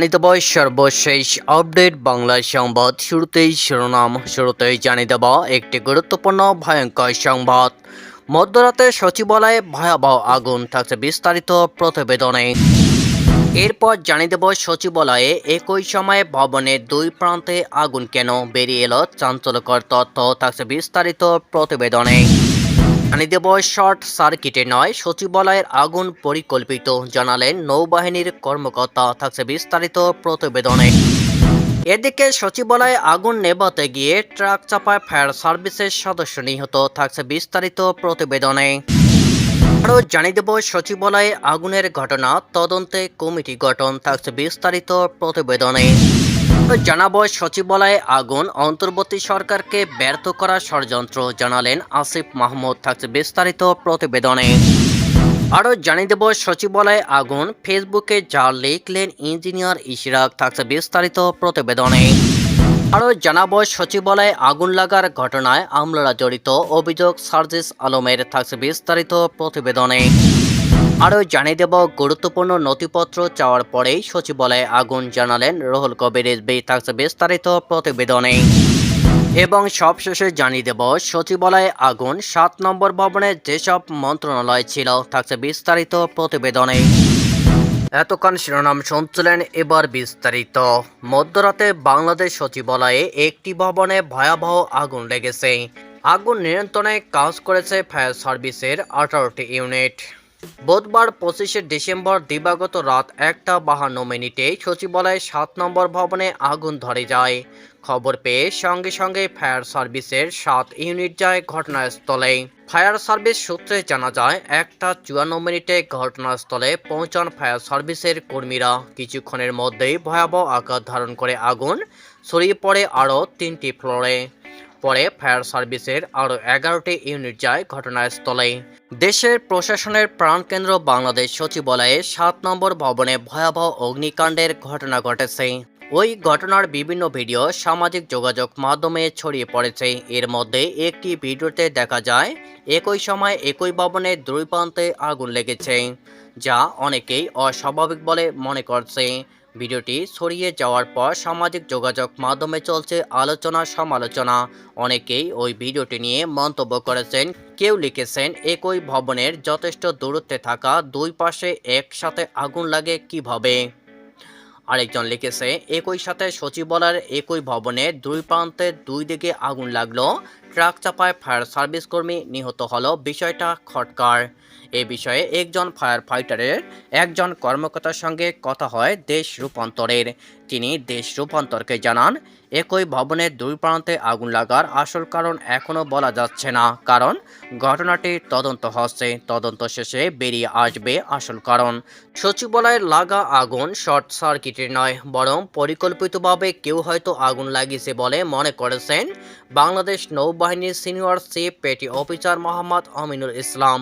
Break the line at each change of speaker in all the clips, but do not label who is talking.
জানিয়ে দেব সর্বশেষ আপডেট বাংলা সংবাদ। শুরুতেই শিরোনাম, শুরুতেই জানিয়ে দেব একটি গুরুত্বপূর্ণ ভয়ঙ্কর সংবাদ। মধ্যরাতে সচিবালয়ে ভয়াবহ আগুন থাকছে বিস্তারিত প্রতিবেদনে। এরপর জানিয়ে দেব সচিবালয়ে একই সময়ে ভবনের দুই প্রান্তে আগুন কেন বেরিয়ে এলো? চাঞ্চল্যকর তথ্য থাকছে বিস্তারিত প্রতিবেদনে। দেব শর্ট সার্কিটে নয়, সচিবালয়ের আগুন পরিকল্পিত, জানালেন নৌবাহিনীর কর্মকর্তা, থাকছে বিস্তারিত প্রতিবেদনে। এদিকে সচিবালয়ে আগুন নেভাতে গিয়ে ট্রাক চাপায় ফায়ার সার্ভিসের সদস্য নিহত, থাকছে বিস্তারিত প্রতিবেদনে। আরও জানিয়ে দেব সচিবালয়ে আগুনের ঘটনা, তদন্তে কমিটি গঠন, থাকছে বিস্তারিত প্রতিবেদনে। জানাব, সচিবালয়ে আগুন, অন্তর্বর্তী সরকারকে ব্যর্থ করার ষড়যন্ত্র জানালেন আসিফ মাহমুদ, থাকছে বিস্তারিত প্রতিবেদনে। আরও জানিয়ে দেব, সচিবালয়ে আগুন, ফেসবুকে যা লিখলেন ইঞ্জিনিয়ার ইশরাক, থাকছে বিস্তারিত প্রতিবেদনে। আরও জানাব, সচিবালয়ে আগুন লাগার ঘটনায় আমলারা জড়িত, অভিযোগ সার্জিস আলমের, থাকছে বিস্তারিত প্রতিবেদনে। আরও জানিয়ে দেব, গুরুত্বপূর্ণ নথিপত্র চাওয়ার পরেই সচিবালয়ে আগুন জানালেন রুহুল কবির রিজভী থাকছে বিস্তারিত প্রতিবেদনে। এবং সবশেষে জানিয়ে দেব, সচিবালয়ে আগুন সাত নম্বর ভবনে যেসব মন্ত্রণালয় ছিল থাকছে বিস্তারিত প্রতিবেদনে। এতক্ষণ শিরোনাম শুনছিলেন এবার বিস্তারিত। মধ্যরাতে বাংলাদেশ সচিবালয়ে একটি ভবনে ভয়াবহ আগুন লেগেছে। আগুন নিয়ন্ত্রণে কাজ করেছে ফায়ার সার্ভিসের আঠারোটি ইউনিট। বুধবার পঁচিশে ডিসেম্বর দিবাগত রাত একটা বাহান্ন মিনিটে সচিবালয়ের সাত নম্বর ভবনে আগুন ধরে যায়। খবর পেয়ে সঙ্গে সঙ্গে ফায়ার সার্ভিসের সাত ইউনিট যায় ঘটনাস্থলে। ফায়ার সার্ভিস সূত্রে জানা যায়, একটা চুয়ান্ন মিনিটে ঘটনাস্থলে পৌঁছান ফায়ার সার্ভিসের কর্মীরা। কিছুক্ষণের মধ্যেই ভয়াবহ আকার ধারণ করে আগুন ছড়িয়ে পড়ে আরও তিনটি ফ্লোরে। পরে ফায়ার সার্ভিসের আরও এগারোটি ইউনিট যায় ঘটনাস্থলে। দেশের প্রশাসনের প্রাণকেন্দ্র বাংলাদেশ সচিবালয়ে সাত নম্বর ভবনে ভয়াবহ অগ্নিকাণ্ডের ঘটনা ঘটেছে। ওই ঘটনার বিভিন্ন ভিডিও সামাজিক যোগাযোগ মাধ্যমে ছড়িয়ে পড়েছে। এর মধ্যে একটি ভিডিওতে দেখা যায়, একই সময় একই ভবনের দুই প্রান্তে আগুন লেগেছে, যা অনেকেই অস্বাভাবিক বলে মনে করছে। ভিডিওটি ছড়িয়ে যাওয়ার পর সামাজিক যোগাযোগ মাধ্যমে চলছে আলোচনা সমালোচনা। অনেকেই ওই ভিডিওটি নিয়ে মন্তব্য করেছেন, কেউ লিখেছেন, একই ভবনের যথেষ্ট দূরত্বে থাকা দুই পাশে একসাথে আগুন লাগে কীভাবে? আরেকজন লিখেছে, একই সাথে সচিবালয়ের একই ভবনে দুই প্রান্তে দুই দিকে আগুন লাগল ট্রাক চাপায় ফায়ার সার্ভিস কর্মী নিহত হলো বিষয়টা খটকার। এ বিষয়ে একজন ফায়ার ফাইটারের একজন কর্মকর্তার সঙ্গে কথা হয় দেশ রূপান্তরের। তিনি দেশ রূপান্তরকে জানান, একই ভবনের দুই প্রান্তে আগুন লাগার আসল কারণ এখনও বলা যাচ্ছে না। কারণ ঘটনাটি তদন্ত হচ্ছে। তদন্ত শেষে বেরিয়ে আসবে আসল কারণ। সচিবালয়ের লাগা আগুন শর্ট সার্কিটের নয়, বরং পরিকল্পিতভাবে কেউ হয়তো আগুন লাগিয়েছে বলে মনে করেছেন বাংলাদেশ নৌবাহিনীর senior chief petty officer Mohammad Aminul Islam.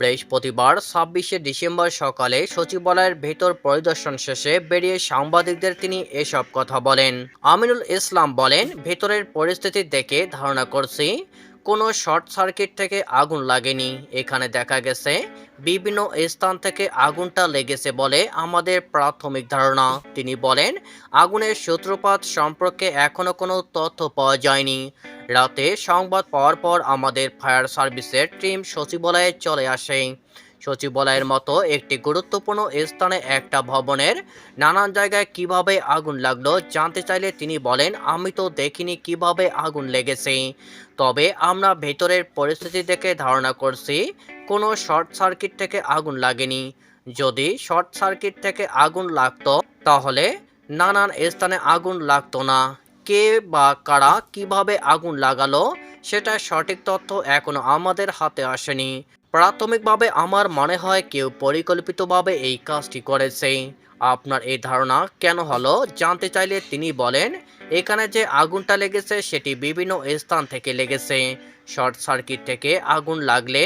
বৃহস্পতিবার ছাব্বিশে ডিসেম্বর সকালে সচিবালয়ের ভেতর পরিদর্শন শেষে বেরিয়ে সাংবাদিকদের তিনি এসব কথা বলেন। আমিনুল ইসলাম বলেন, ভেতরের পরিস্থিতি দেখে ধারণা করছি, কোনো শর্ট সার্কিট থেকে আগুন লাগেনি। এখানে দেখা গেছে বিভিন্ন স্থান থেকে আগুনটা লেগেছে বলে আমাদের প্রাথমিক ধারণা। তিনি বলেন, আগুনের সূত্রপাত সম্পর্কে এখনও কোনো তথ্য পাওয়া যায়নি। রাতে সংবাদ পাওয়ার পর আমাদের ফায়ার সার্ভিসের টিম সচিবালয়ে চলে আসে। সচিবালয়ের মতো একটি গুরুত্বপূর্ণ স্থানে একটা ভবনের নানান জায়গায় কীভাবে আগুন লাগল জানতে চাইলে তিনি বলেন, আমি তো দেখিনি কীভাবে আগুন লেগেছে। তবে আমরা ভেতরের পরিস্থিতি দেখে ধারণা করছি, কোনো শর্ট সার্কিট থেকে আগুন লাগেনি। যদি শর্ট সার্কিট থেকে আগুন লাগতো, তাহলে নানান স্থানে আগুন লাগতো না। কে বা কারা কীভাবে আগুন লাগালো, সেটা সঠিক তথ্য এখনও আমাদের হাতে আসেনি। প্রাথমিকভাবে আমার মনে হয় কেউ পরিকল্পিতভাবে এই কাজটি করেছে। আপনার এই ধারণা কেন হলো? জানতে চাইলে তিনি বলেন, এখানে যে আগুনটা লেগেছে সেটি বিভিন্ন স্থান থেকে লেগেছে। শর্ট সার্কিট থেকে আগুন লাগলে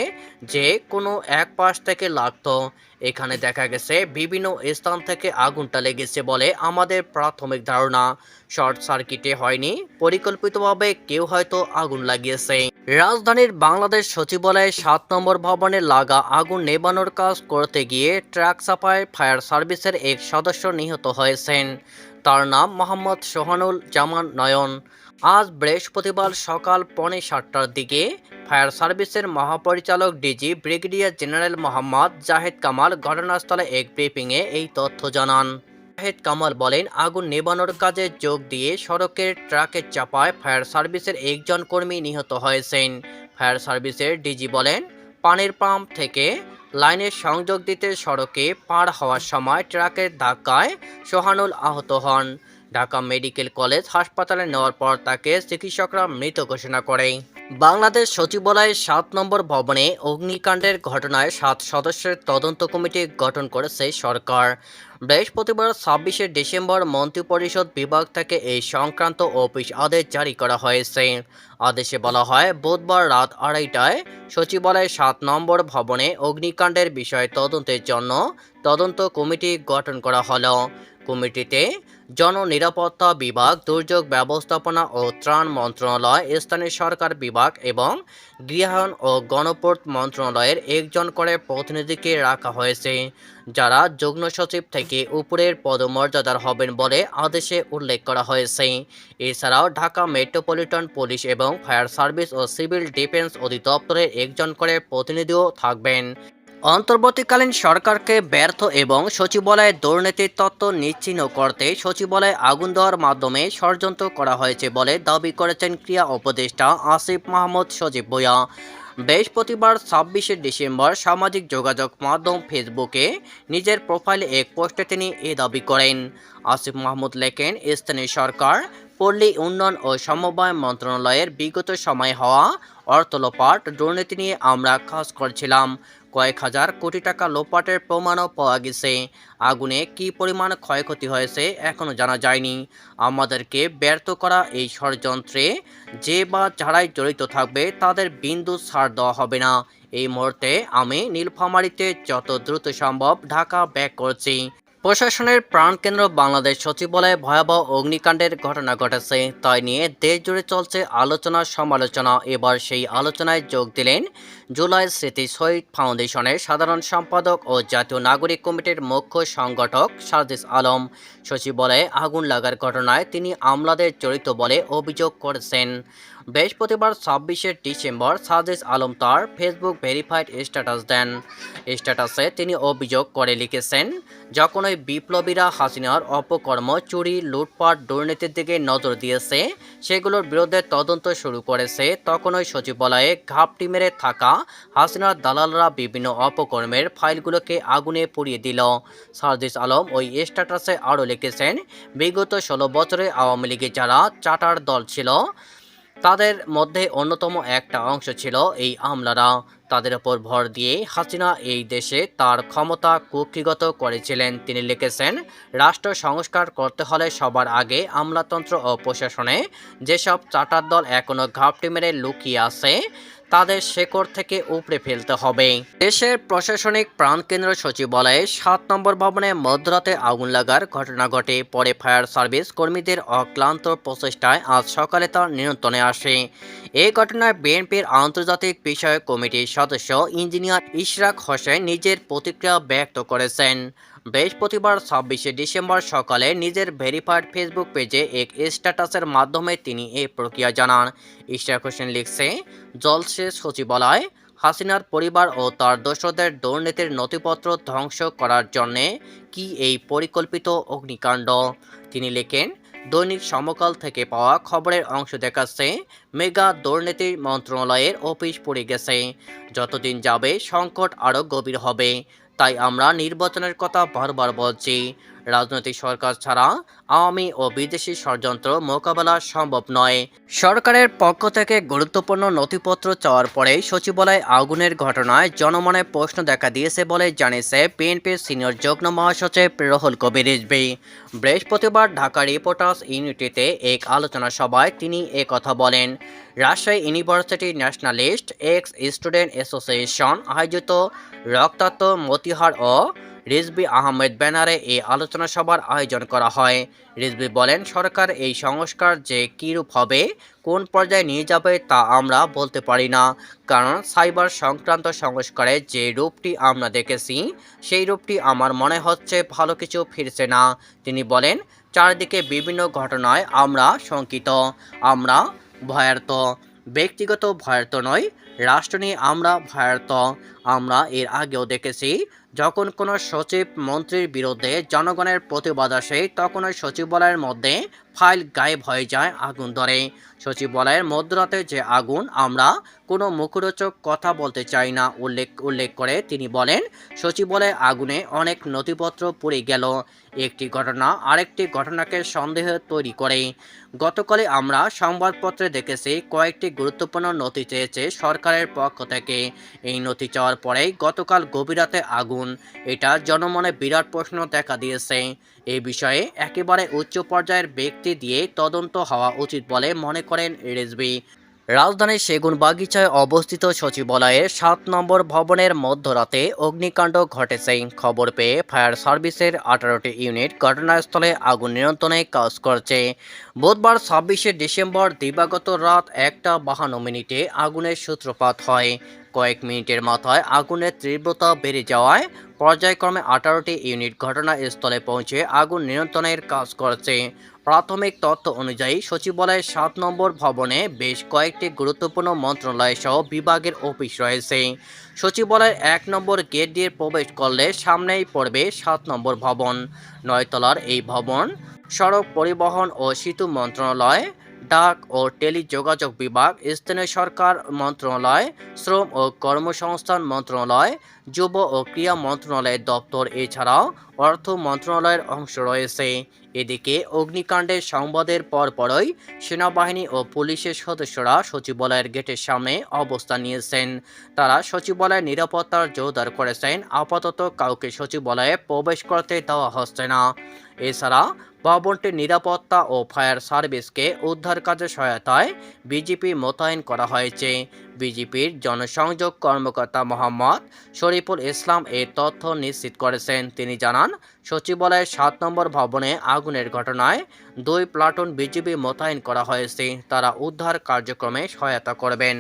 যে কোনো এক পাশ থেকে লাগতো। এখানে দেখা গেছে, বিভিন্ন স্থান থেকে আগুনটা লেগেছে বলে আমাদের প্রাথমিক ধারণা। শর্ট সার্কিটে হয়নি, পরিকল্পিতভাবে কেউ হয়তো আগুন লাগিয়েছে। রাজধানীর বাংলাদেশ সচিবালয়ে সাত নম্বর ভবনে লাগা আগুন নেবানোর কাজ করতে গিয়ে ট্রাক চাপায় ফায়ার সার্ভিসের এক সদস্য নিহত হয়েছেন। তার নাম মোহাম্মদ সোহানুল জামান নয়ন। আজ বৃহস্পতিবার সকাল পৌনে সাতটার দিকে ফায়ার সার্ভিসের মহাপরিচালক DG brigadier general Mohammad Zahed Kamal ঘটনাস্থলে এক ব্রিফিংয়ে এই তথ্য জানান। জাহেদ কামাল বলেন, আগুন নেবানোর কাজে যোগ দিয়ে সড়কের ট্রাকের চাপায় ফায়ার সার্ভিসের একজন কর্মী নিহত হয়েছেন। ফায়ার সার্ভিসের ডিজি বলেন, পানির পাম্প থেকে লাইনের সংযোগ দিতে সড়কে পার হওয়ার সময় ট্রাকের ধাক্কায় সোহানুল আহত হন। ঢাকা মেডিকেল কলেজ হাসপাতালে নেওয়ার পর তাকে চিকিৎসকরা মৃত ঘোষণা করে। বাংলাদেশ সচিবালয়ের সাত নম্বর ভবনে অগ্নিকাণ্ডের ঘটনায় সাত সদস্যের তদন্ত কমিটি গঠন করেছে সরকার। বৃহস্পতিবার ছাব্বিশে ডিসেম্বর মন্ত্রিপরিষদ বিভাগ থেকে এই সংক্রান্ত অফিস আদেশ জারি করা হয়েছে। আদেশে বলা হয়, বুধবার রাত আড়াইটায় সচিবালয়ের সাত নম্বর ভবনে অগ্নিকাণ্ডের বিষয়ে তদন্তের জন্য তদন্ত কমিটি গঠন করা হলো। কমিটিতে জননিরাপত্তা বিভাগ, দুর্যোগ ব্যবস্থাপনা ও ত্রাণ মন্ত্রণালয়, স্থানীয় সরকার বিভাগ এবং গৃহায়ন ও গণপূর্ত মন্ত্রণালয়ের একজন করে প্রতিনিধিকে রাখা হয়েছে, যারা যুগ্ম সচিব থেকে উপরের পদমর্যাদার হবেন বলে আদেশে উল্লেখ করা হয়েছে। এছাড়াও ঢাকা মেট্রোপলিটন পুলিশ এবং ফায়ার সার্ভিস ও সিভিল ডিফেন্স অধিদপ্তরের একজন করে প্রতিনিধিও থাকবেন। অন্তর্বর্তীকালীন সরকারকে ব্যর্থ এবং সচিবালয়ের দুর্নীতির তত্ত্ব নিশ্চিহ্ন করতে সচিবালয়ে আগুন দেওয়ার মাধ্যমে ষড়যন্ত্র করা হয়েছে বলে দাবি করেছেন ক্রিয়া উপদেষ্টা আসিফ মাহমুদ সজীব ভুঁইয়া বৃহস্পতিবার ছাব্বিশে ডিসেম্বর সামাজিক যোগাযোগ মাধ্যম ফেসবুকে নিজের প্রোফাইলে এক পোস্টে তিনি এ দাবি করেন। আসিফ মাহমুদ লেখেন, স্থানীয় সরকার, পল্লী উন্নয়ন ও সমবায় মন্ত্রণালয়ের বিগত সময়ে হওয়া অর্থ লোপাট দুর্নীতি নিয়ে আমরা কাজ করছিলাম। কয়েক হাজার কোটি টাকা লোপাটের প্রমাণও পাওয়া গেছে। আগুনে কি পরিমাণ ক্ষয়ক্ষতি হয়েছে এখনও জানা যায়নি। আমাদেরকে ব্যর্থ করা এই ষড়যন্ত্রে যে বা যারাই জড়িত থাকবে তাদের বিন্দু ছাড় দেওয়া হবে না। এই মুহূর্তে আমি নীলফামারিতে যত দ্রুত সম্ভব ঢাকা ব্যাক করছি। প্রশাসনের প্রাণকেন্দ্র বাংলাদেশ সচিবালয়ে ভয়াবহ অগ্নিকাণ্ডের ঘটনা ঘটেছে। তাই নিয়ে দেশ জুড়ে চলছে আলোচনা সমালোচনা। এবার সেই আলোচনায় যোগ দিলেন জুলাই স্মৃতি শহীদ ফাউন্ডেশনের সাধারণ সম্পাদক ও জাতীয় নাগরিক কমিটির মুখ্য সংগঠক সার্জিস আলম। সচিবালয়ে আগুন লাগার ঘটনায় তিনি আমলাদের জড়িত বলে অভিযোগ করেছেন। বৃহস্পতিবার ছাব্বিশে ডিসেম্বর সাজিস আলম তার ফেসবুক ভেরিফাইড স্ট্যাটাস দেন। স্ট্যাটাসে তিনি অভিযোগ করে লিখেছেন যখন ওই বিপ্লবীরা হাসিনার অপকর্ম, চুরি, লুটপাট, দুর্নীতির দিকে নজর দিয়েছে, সেগুলোর বিরুদ্ধে তদন্ত শুরু করেছে তখন ওই সচিবালয়ে ঘাপটি মেরে থাকা হাসিনার দালালরা বিভিন্ন অপকর্মের ফাইলগুলোকে আগুনে পুড়িয়ে দিল। সার্জিস আলম ওই স্ট্যাটাসে আরও লিখেছেন, বিগত ষোলো বছরে আওয়ামী লীগের যারা চাটার দল ছিল তাদের মধ্যে অন্যতম একটা অংশ ছিল এই আমলারা। তাদের ওপর ভর দিয়ে হাসিনা এই দেশে তার ক্ষমতা কুক্ষিগত করেছিলেন। তিনি লিখেছেন, রাষ্ট্র সংস্কার করতে হলে সবার আগে আমলাতন্ত্র ও প্রশাসনে যেসব চাটার দল এখনও ঘাপটি মেরে লুকিয়ে আছে তাদের শেকড় থেকে উপড়ে ফেলতে হবে। দেশের প্রশাসনিক প্রাণকেন্দ্র সচিবালয়ে সাত নম্বর ভবনে মধ্যরাতে আগুন লাগার ঘটনা ঘটে। পরে ফায়ার সার্ভিস কর্মীদের অক্লান্ত প্রচেষ্টায় আজ সকালে তার নিয়ন্ত্রণে আসে। এই ঘটনায় বিএনপির আন্তর্জাতিক বিষয়ক কমিটির সদস্য ইঞ্জিনিয়ার ইশরাক হোসেন নিজের প্রতিক্রিয়া ব্যক্ত করেছেন। বৃহস্পতিবার ছাব্বিশে ডিসেম্বর সকালে নিজের ভেরিফাইড ফেসবুক পেজে এক স্ট্যাটাসের মাধ্যমে তিনি এই প্রক্রিয়া জানান। ইশরাক হোসেন লিখছে জলসেচ সচিবালয়, হাসিনার পরিবার ও তার দোষদের দুর্নীতির নথিপত্র ধ্বংস করার জন্যে কি এই পরিকল্পিত অগ্নিকাণ্ড? তিনি লেখেন, দৈনিক সমকাল থেকে পাওয়া খবরের অংশ দেখাচ্ছে, মেগা দুর্নীতি মন্ত্রণালয়ের অফিস পড়ে গেছে। যতদিন যাবে সংকট আরও গভীর হবে। তাই আমরা নির্বাচনের কথা বারবার বলছি। রাজনৈতিক সরকার ছাড়া আওয়ামী ও বিদেশি ষড়যন্ত্র মোকাবেলা সম্ভব নয়। সরকারের পক্ষ থেকে গুরুত্বপূর্ণ নথিপত্র চাওয়ার পরে সচিবালয় আগুনের ঘটনায় জনমনে প্রশ্ন দেখা দিয়েছে বলে জানিয়েছে বিএনপির সিনিয়র যুগ্ম মহাসচিব রহুল কবির রিজভী। বৃহস্পতিবার ঢাকা রিপোর্টার্স ইউনিটিতে এক আলোচনা সভায় তিনি কথা বলেন। Rajshahi university nationalist, ex student association আয়োজিত রক্তাক্ত মতিহার ও রিজবি আহমেদ ব্যানারে এই আলোচনা সভার আয়োজন করা হয়। রিজবি বলেন, সরকার এই সংস্কার যে কীরূপ হবে, কোন পর্যায়ে নিয়ে যাবে তা আমরা বলতে পারি না। কারণ সাইবার সংক্রান্ত সংস্কারে যে রূপটি আমরা দেখেছি, সেই রূপটি আমার মনে হচ্ছে ভালো কিছু ফিরছে না। তিনি বলেন, চারদিকে বিভিন্ন ঘটনায় আমরা শঙ্কিত, আমরা ভয়ার্ত, ব্যক্তিগত ভয়ার্ত নয় রাষ্ট্র নিয়ে আমরা ভয়ার্ত। আমরা এর আগেও দেখেছি, যখন কোনো সচিব মন্ত্রীর বিরুদ্ধে জনগণের প্রতিবাদ আসে তখন ওই সচিবালয়ের মধ্যে ফাইল গায়েব হয়ে যায় আগুন ধরে। সচিবালয়ের মধ্যরাতে যে আগুন, আমরা কোনো মুখরোচক কথা বলতে চাই না, উল্লেখ উল্লেখ করে তিনি বলেন, সচিবালয়ে আগুনে অনেক নথিপত্র পুড়ে গেল। একটি ঘটনা আরেকটি ঘটনাকে সন্দেহ তৈরি করে। গতকালে আমরা সংবাদপত্রে দেখেছি, কয়েকটি গুরুত্বপূর্ণ নথি চেয়েছে সরকারের পক্ষ থেকে। এই নথি চাওয়ার পরেই গতকাল গভীর রাতে আগুন। এটা জনমনে বিরাট প্রশ্ন দেখা দিয়েছে। এই বিষয়ে একেবারে উচ্চ পর্যায়ের ব্যক্তি দিয়ে তদন্ত হওয়া উচিত বলে মনে করেন রিজভি। রাজধানীর সেগুন বাগিচায় অবস্থিত সচিবালয়ের সাত নম্বর ভবনের মধ্যরাতে অগ্নিকাণ্ড ঘটেছে। খবর পেয়ে ফায়ার সার্ভিসের আঠারোটি ইউনিট ঘটনাস্থলে আগুন নিয়ন্ত্রণে কাজ করছে। বুধবার ছাব্বিশে ডিসেম্বর দিবাগত রাত একটা বাহান্ন মিনিটে আগুনের সূত্রপাত হয়। কয়েক মিনিটের মাথায় আগুনের তীব্রতা বেড়ে যাওয়ায় পর্যায়ক্রমে আঠারোটি ইউনিট ঘটনাস্থলে পৌঁছে আগুন নিয়ন্ত্রণের কাজ করছে। প্রাথমিক তথ্য অনুযায়ী, সচিবালয়ের সাত নম্বর ভবনে বেশ কয়েকটি গুরুত্বপূর্ণ মন্ত্রণালয় সহ বিভাগের অফিস রয়েছে। সচিবালয়ের এক নম্বর গেট দিয়ে প্রবেশ করলে সামনেই পড়বে সাত নম্বর ভবন। নয়তলার এই ভবন সড়ক পরিবহন ও সেতু মন্ত্রণালয় ডাক ও টেলিযোগাযোগ বিভাগ, স্থানীয় সরকার মন্ত্রণালয়, শ্রম ও কর্মসংস্থান মন্ত্রণালয়, যুব ও ক্রীড়া মন্ত্রণালয়ের দপ্তর। এছাড়াও অর্থ মন্ত্রণালয়ের অংশ রয়েছে। এদিকে অগ্নিকাণ্ডের সংবাদের পরপরই সেনাবাহিনী ও পুলিশের সদস্যরা সচিবালয়ের গেটের সামনে অবস্থান নিয়েছেন। তারা সচিবালয়ের নিরাপত্তার জোরদার করেছেন, আপাতত কাউকে সচিবালয়ে প্রবেশ করতে দেওয়া হচ্ছে না। এছাড়া ভবনটির নিরাপত্তা ও ফায়ার সার্ভিসকে উদ্ধার কাজে সহায়তায় বিজেপি মোতায়েন করা হয়েছে। বিজেপির জনসংযোগ কর্মকর্তা মোহাম্মদ শরীফুল ইসলাম এ তথ্য নিশ্চিত করেছেন। তিনি জানান, সচিবালয়ের সাত নম্বর ভবনে আগুনের ঘটনায় দুই প্লাটুন বিজিবি মোতায়েন করা হয়েছে। তারা উদ্ধার কার্যক্রমে সহায়তা করবেন।